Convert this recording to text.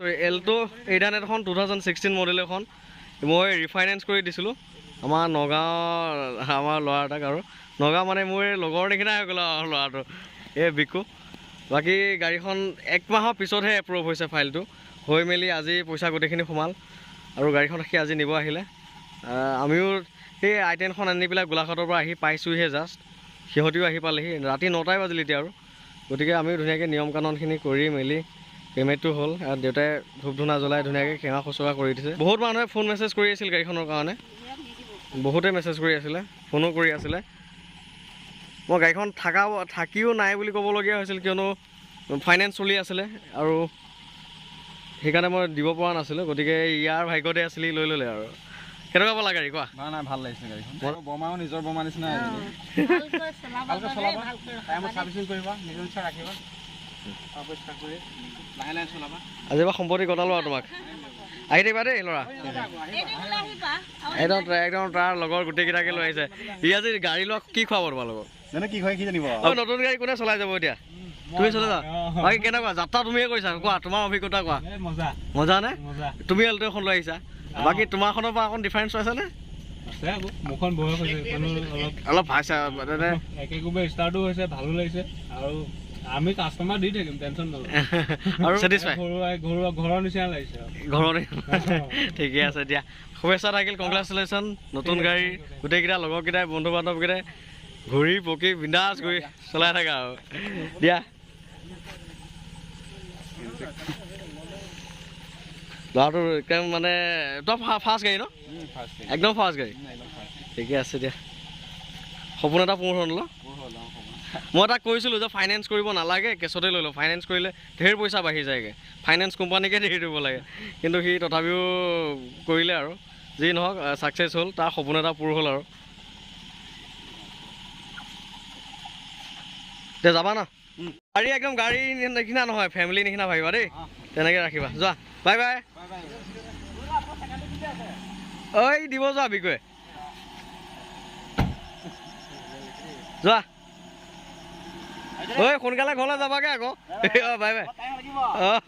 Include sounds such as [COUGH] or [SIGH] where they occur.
চৰি এল্টো এইডান এখন টু থাউজেণ্ড ছিক্সটিন মডেল এখন। মই ৰিফাইনেন্স কৰি দিছিলোঁ। আমাৰ নগাঁৱৰ আমাৰ ল'ৰা এটাক আৰু। নগাঁও মানে মোৰ লগৰ নিচিনাই হৈ গ'ল আৰু ল'ৰাটো। এই বিকু। বাকী গাড়ীখন এক মাহৰ পিছতহে এপ্ৰুভ হৈছে ফাইলটো হৈ মেলি আজি পইচা গোটেইখিনি সোমাল। আৰু গাড়ীখন সি আজি নিব আহিলে। আহ, আমিও সেই আই টেনখন আনি পেলাই গোলাঘাটৰ পৰা আহি পাইছোঁহে জাষ্ট সিহঁতিও আহি পালেহি। ৰাতি নটাই বাজিল এতিয়া আৰু। গতিকে আমিও ধুনীয়াকৈ নিয়ম কানুনখিনি কৰি মেলি পে'মেণ্টটো হ'ল আৰু দেউতাই ধূপ ধূনা জ্বলাই ধুনীয়াকৈ সেৱা শুশ্ৰূষা কৰি দিছে। বহুত মানুহে ফোন মেছেজ কৰি আছিল গাড়ীখনৰ কাৰণে। বহুতে মেছেজ কৰি আছিলে ফোনো কৰি আছিলে। মই গাড়ীখন থাকা থাকিও নাই বুলি ক'বলগীয়া হৈছিল কিয়নো ফাইনেন্স চলি আছিলে আৰু সেইকাৰণে মই দিব পৰা নাছিলোঁ গতিকে ইয়াৰ ভাগ্যতে আছিলি লৈ ল'লে আৰু। কেনেকুৱা পালা গাড়ী কোৱা? নাই নাই ভাল লাগিছে গাড়ীখন। আৰু বমাও নিজৰ বমা নিচিনা আজি পৰা সম্পত্তি গতালো আৰু তোমাক। আহি থাকিবা দেই ল'ৰা। একদম একদম তাৰ লগৰ গোটেইকেইটাকে লৈ আহিছে। ই আজি গাড়ী লোৱা কি খুৱাব তোমালোকক? কি কি জানিব? নতুন গাড়ী কোনে চলাই যাব এতিয়া? তুমি চলাই যা বাকী কেনেকুৱা? যাত্ৰা তুমিয়ে কৰিছা কোৱা তোমাৰ অভিজ্ঞতা কোৱা? মজা। নে? তুমি এল্টো এখন লৈ আহিছা। বাকী তোমাৰখনৰ পৰা অকণ ডিফাৰেঞ্চ পাইছানে মুখখন বয়স হৈছে অলপ অলপ ভাইছা মানে একে কোবে ষ্টাৰ্টো হৈছে ভালো লাগিছে। আৰু আমি কাষ্টমাৰ দি থাকিম টেনশ্যন নলওঁ। [LAUGHS] আৰু ঘৰুৱা ঘৰুৱা ঘৰৰ নিচিনা লাগিছে আৰু। ঘৰতে [LAUGHS] ঠিকে আছে দিয়া। শুভেচ্ছা থাকিল কংগ্ৰেচুলেশ্যন নতুন গাড়ী গোটেইকেইটা লগৰকেইটাই বন্ধু বান্ধৱকেইটাই ঘূৰি পকি বিন্দাছ ঘূৰি চলাই থাকা আৰু। দিয়া। ল'ৰাটোৰ একদম মানে একদম ফাষ্ট গাড়ী ন? একদম ফাষ্ট গাড়ী। ঠিকে আছে দিয়া। সপোন এটা পূৰ হ'ল ন? মই তাক কৈছিলোঁ যে ফাইনেন্স কৰিব নালাগে কেছতে লৈ লওঁ ফাইনেন্স কৰিলে ঢেৰ পইচা বাঢ়ি যায়গৈ। ফাইনেন্স কোম্পানীকে ধেৰ দিব লাগে। কিন্তু সি তথাপিও কৰিলে আৰু। যি নহওক ছাকচেছ হ'ল তাৰ সপোন এটা পূৰ হ'ল আৰু। এতিয়া যাবা ন? গাড়ী একদম গাড়ী নিচিনা নহয় ফেমিলি নিচিনা ভাবিবা দেই। তেনেকৈ ৰাখিবা। যোৱা। বাই বাই ঐ দিব যোৱা বিকয়ে যোৱা। ঐ সোনকালে ঘৰলৈ যাবাগে আকৌ। অঁ [LAUGHS] বাই বাই। অঁ